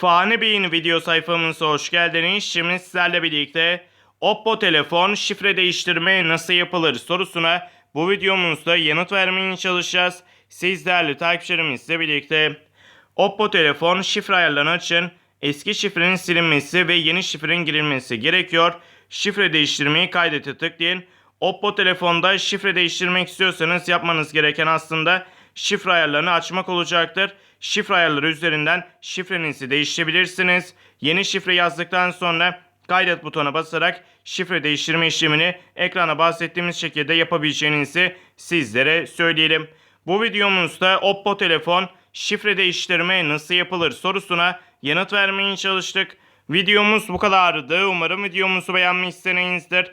Fani Bey'in video sayfamıza hoş geldiniz. Şimdi sizlerle birlikte Oppo telefon şifre değiştirme nasıl yapılır sorusuna bu videomuzda yanıt vermeye çalışacağız. Siz değerli takipçilerimizle birlikte Oppo telefon şifre ayarlarını açın. Eski şifrenin silinmesi ve yeni şifrenin girilmesi gerekiyor. Şifre değiştirmeyi kaydete tıklayın. Oppo telefonda şifre değiştirmek istiyorsanız yapmanız gereken aslında şifre ayarlarını açmak olacaktır. Şifre ayarları üzerinden şifrenizi değiştirebilirsiniz. Yeni şifre yazdıktan sonra kaydet butonuna basarak şifre değiştirme işlemini ekrana bahsettiğimiz şekilde yapabileceğinizi sizlere söyleyelim. Bu videomuzda Oppo telefon şifre değiştirme nasıl yapılır sorusuna yanıt vermeye çalıştık. Videomuz bu kadardı. Umarım videomuzu beğenmişsinizdir.